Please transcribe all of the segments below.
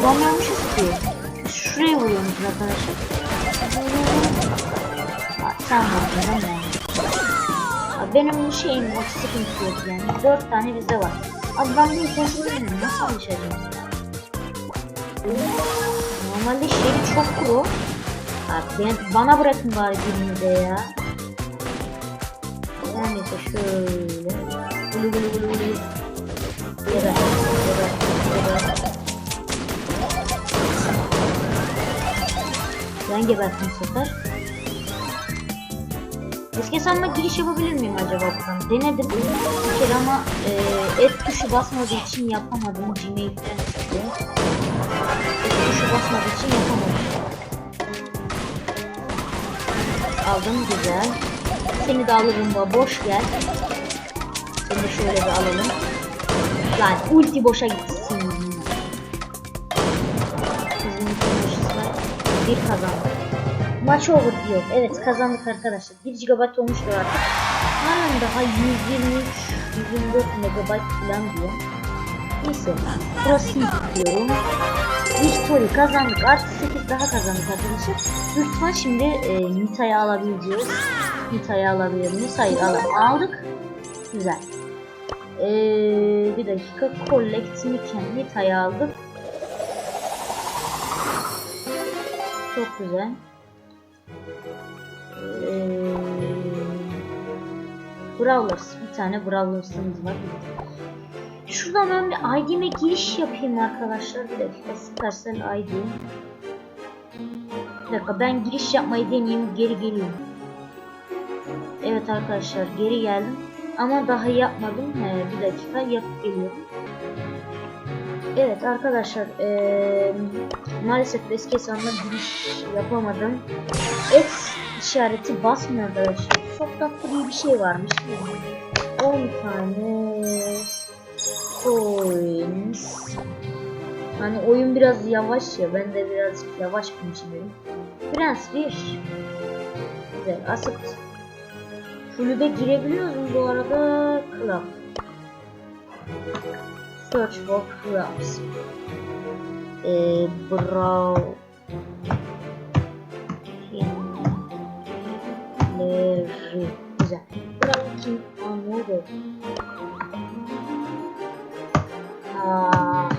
vuramıyormuşuz ki. Şuraya vuruyormuşuz arkadaşlar. Sen vurdun mi? Abi benim bu şeyim o sıkıntı yok yani. Dört tane vize var. Abi ben bu itemleri nasıl alışacağım? Normalde şeyi çok pro. Abi ben, bana bırakın bari birini de ya. Her neyse şöyle. Gulu gulu gulu gulu. Geber. Geber. Geber. Ben gebertim bu sefer. Eski sanma giriş yapabilir miyim acaba buradan? Denedim bir kere ama e, et tuşu basmadığı için yapamadım. Gmail'den çıktı. Et tuşu basmadığı için yapamadım. Aldım güzel. Seni de alırım da boş gel. Seni şöyle bir alalım. Lan ulti boşa gitsin. 1 kazandık. Maç over diyor. Evet kazandık arkadaşlar. 1 GB olmuştur artık. Halen daha 123, 124 MB falan diyor. Neyse. Prosim diyorum. Victory kazandık. Artı 8 daha kazandık arkadaşlar. Lütfen şimdi e, Nita'yı alabileceğiz. Nita'yı alabilir miyiz? Hayır al aldık. Güzel. Ee, bir dakika. Collect Nita'yı aldık. Güzel. Ee, Brawlers. Bir tane Brawlers'ımız var. Şuradan ben bir ID'me giriş yapayım arkadaşlar. Bir dakika. Supercell ID. Bir dakika ben giriş yapmayı deneyeyim. Geri geliyorum. Evet arkadaşlar geri geldim. Ama daha yapmadım. He, bir dakika yapıp geliyorum. Evet arkadaşlar eee, maalesef eski hesabımda giriş yapamadım. X işareti basmıyor arkadaşlar. Çok tatlı bir şey varmış. 10 tane coins. Hani oyun biraz yavaş ya. Ben de birazcık yavaş konuşuyorum. Prens 1. Güzel. Asık. Kulübe girebiliyoruz mu bu arada? Club. Search for clubs. Eee Brawl. Kimleri. Güzel. Brawl kim anladı? Ah.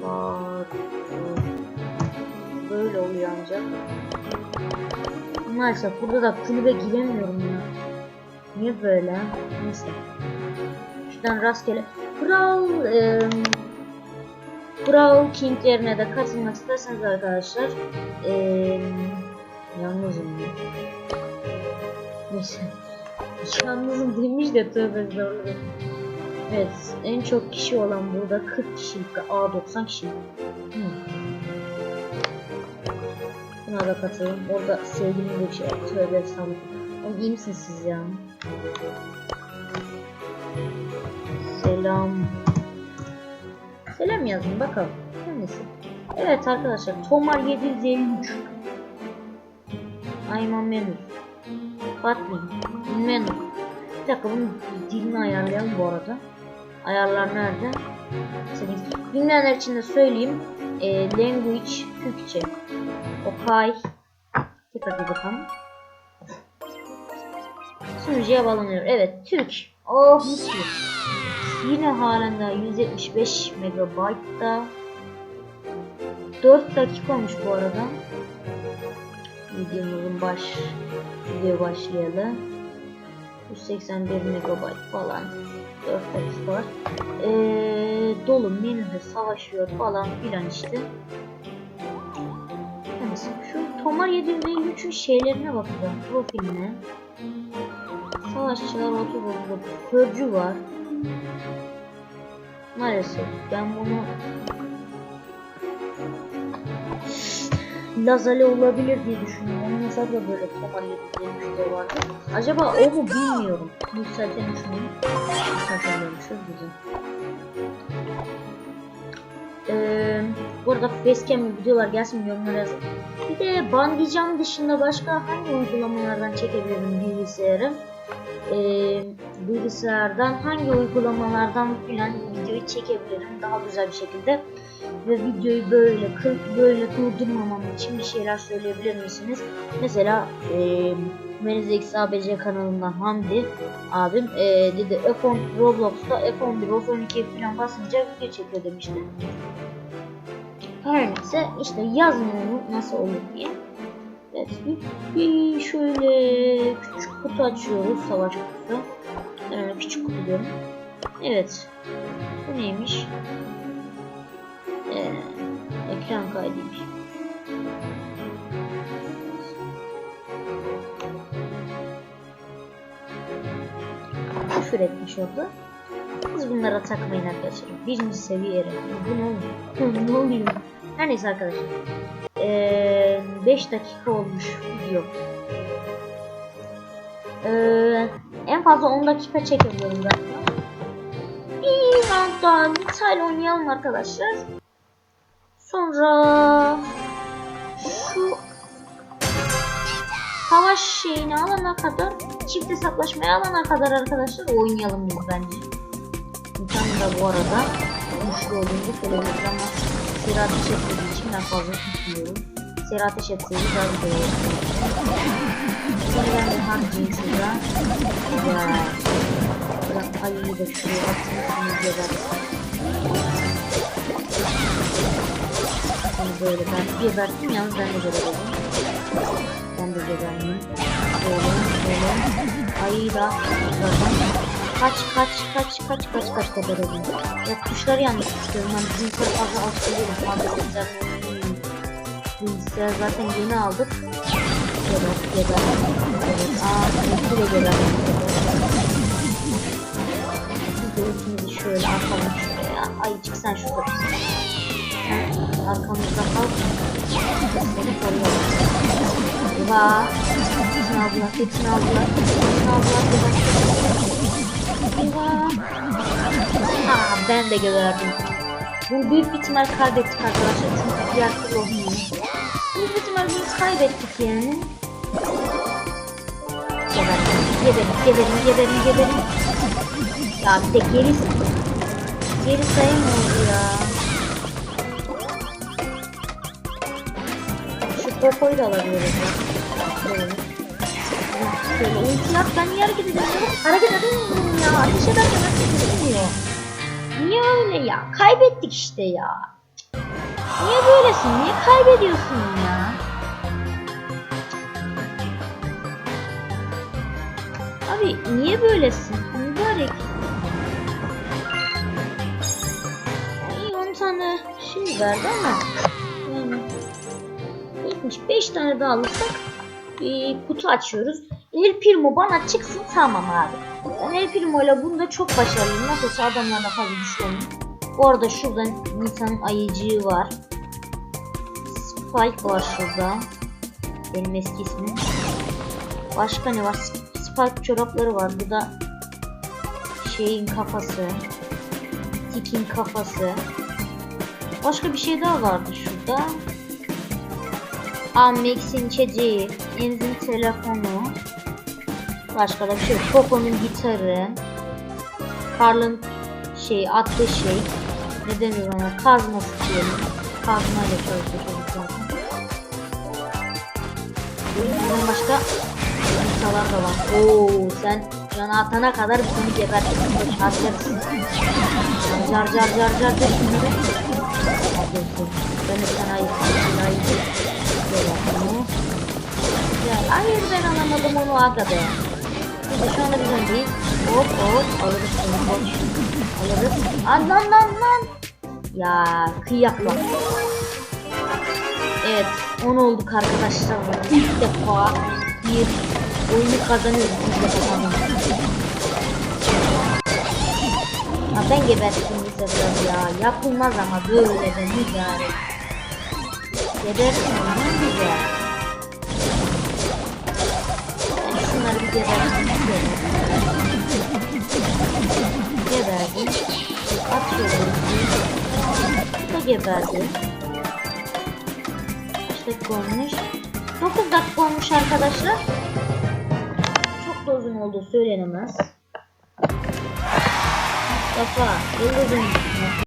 Bunlar. Böyle oluyor ancak. Maalesef burada da kulübe giremiyorum ya. Niye böyle? Neyse. Şuradan rastgele. Brawl, e, Brawl King'lerine de katılmak isterseniz arkadaşlar. E, yalnızım ya. Neyse. Yalnızım demiş de tövbe zorlu. Evet, en çok kişi olan burada 40 kişilik. Aa 90 kişi. Hmm. Buna da katılın. Orada sevgilim de bir şey. Tövbe estağfurullah. Oğlum iyi misiniz siz ya? Selam. Selam yazın bakalım. Neyse. Evet arkadaşlar. Tomar 753. Ayman Menü. Fatmi. Menü. Bir dakika bunun dilini ayarlayalım bu arada. Ayarlar nerede? Bilmeyenler için de söyleyeyim. E, language Türkçe. Okay. Tekrar bir bakalım. Sunucuya bağlanıyor. Evet Türk. Oh mis. Yine halen daha 175 megabaytta. 4 dakika olmuş bu arada. Videomuzun baş video başlayalı. 181 megabayt falan. 4 dakika var. Ee, dolu menüde savaşıyor falan filan işte. Neyse şu Tomar 753'ün şeylerine bakacağım. Profiline. Savaşçılar otur burada. Pörcü var. Maalesef ben bunu Lazale olabilir diye düşünüyorum. Onun hesabı böyle Tomar 753'de vardı. Acaba o mu bilmiyorum. Yükseltelim şunu. Yükseltemiyormuşuz güzel. Ee, bu arada facecam videolar gelsin yorumlara yazın. Bir de Bandicam dışında başka hangi uygulamalardan çekebilirim bilgisayarı? Ee, bilgisayardan hangi uygulamalardan filan video içerik çekebilirim daha güzel bir şekilde. Ve videoyu böyle kırıp böyle durdurmamam için bir şeyler söyleyebilir misiniz? Mesela eee Menizx ABC kanalından Hamdi abim eee dedi F10 Roblox'ta F11 F12 falan basınca video çekiyor demişti. Her neyse işte yazın nasıl olur diye. Bir, bir şöyle küçük kutu açıyoruz savaş kutusu. Ee, küçük kutu diyorum. Evet. Bu neymiş? Ee, ekran kaydıymış. Küfür etmiş oldu. Biz bunlara takmayın arkadaşlar. Birinci seviye yere. Bu ne oluyor? ne oluyor? Her neyse arkadaşlar. 5 dakika olmuş video. Ee, en fazla 10 dakika çekebiliyorum zaten. Bir round daha Nita'yla oynayalım arkadaşlar. Sonra şu savaş şeyini alana kadar çift hesaplaşmaya alana kadar arkadaşlar oynayalım biz bence. Nita'nın da bu arada güçlü olduğunu söylemek ama seri ateş etmediği için ben fazla tutmuyorum. Seri ateş etseydi daha güzel olurdu. Sonra ben de harcayayım şurada. Ya. Bırak ayıyı da şuraya atayım. Gebersin. Seni böyle ben gebertim yalnız ben de geberdim. Ben de geberdim. Böyle böyle. Ayıyı da şuradan. Kaç kaç kaç kaç kaç kaç geberdim. Ya tuşları yanlış tutuyorum. Ben bilgisayarı fazla alışkın değilim. Fazla bilgisayarını Bilgisayar zaten yeni aldık. Evet, geber. Evet, aa, ulti de geber. Biz de ultimizi şöyle atalım şuraya. Ay çık sen şurada. Sen arkamızda kal. Seni koruyalım. Eyvah. Hepsini aldılar, hepsini aldılar. Hepsini aldılar, geber. Eyvah. Aa, ben de geberdim. Bunu büyük bir ihtimal kaybettik arkadaşlar çünkü diğer türlü olmuyor. Büyük ihtimal biz kaybettik yani. Geberin, geberin, geberin, geberin. Ya bir de geri, geri sayamıyoruz ya. Şu popoyu da alabiliriz ya. Böyle. Şöyle ulti yap ben niye hareket edemiyorum? Hareket edemiyorum ya. Ateş ederken hareket edemiyor. Niye öyle ya? Kaybettik işte ya. Niye böylesin? Niye kaybediyorsun ya? Abi niye böylesin? Mübarek. İyi 10 tane şey verdi ama yani 75 tane daha alırsak bir kutu açıyoruz. El Primo bana çıksın tamam abi. Ben El Primo ile bunda çok başarılıyım. Nasıl adamlarla fazla düşüyorum. Bu arada şurada Nissan ayıcığı var. Spike var şurada. Benim eski ismim. Başka ne var? Spike çorapları var. Bu da şeyin kafası. Tikin kafası. Başka bir şey daha vardı şurada. Aa Max'in içeceği. Enzin telefonu. Başka da bir şey yok. Poco'nun gitarı. Carl'ın şey attığı şey. Ne denir ona? Kazması diyelim. Kazmayla çalışıyor çocuk zaten. Bundan başka insanlar da var. Oo sen cana atana kadar seni gebertirsin de harcarsın. Car car car car car. Yapıyorsun. Ben de sana. Güzel. Hayır ben anlamadım onu aga be. Neyse şu anda biz öndeyiz. Hop hop alırız seni boş. Alırız. Lan lan lan lan. Ya kıyak bak. Evet 10 olduk arkadaşlar. İlk defa bir oyunu kazanıyoruz. İlk kazanıyoruz. Ya ben gebertim bu sefer ya. Yapılmaz ama böyle de müdahale. Gebertim ne güzel. Ben şunları bir gebertim. Geberdi. Kaç olmuş? 9 dakika olmuş arkadaşlar. Çok da uzun olduğu söylenemez. Mustafa, Yıldız'ın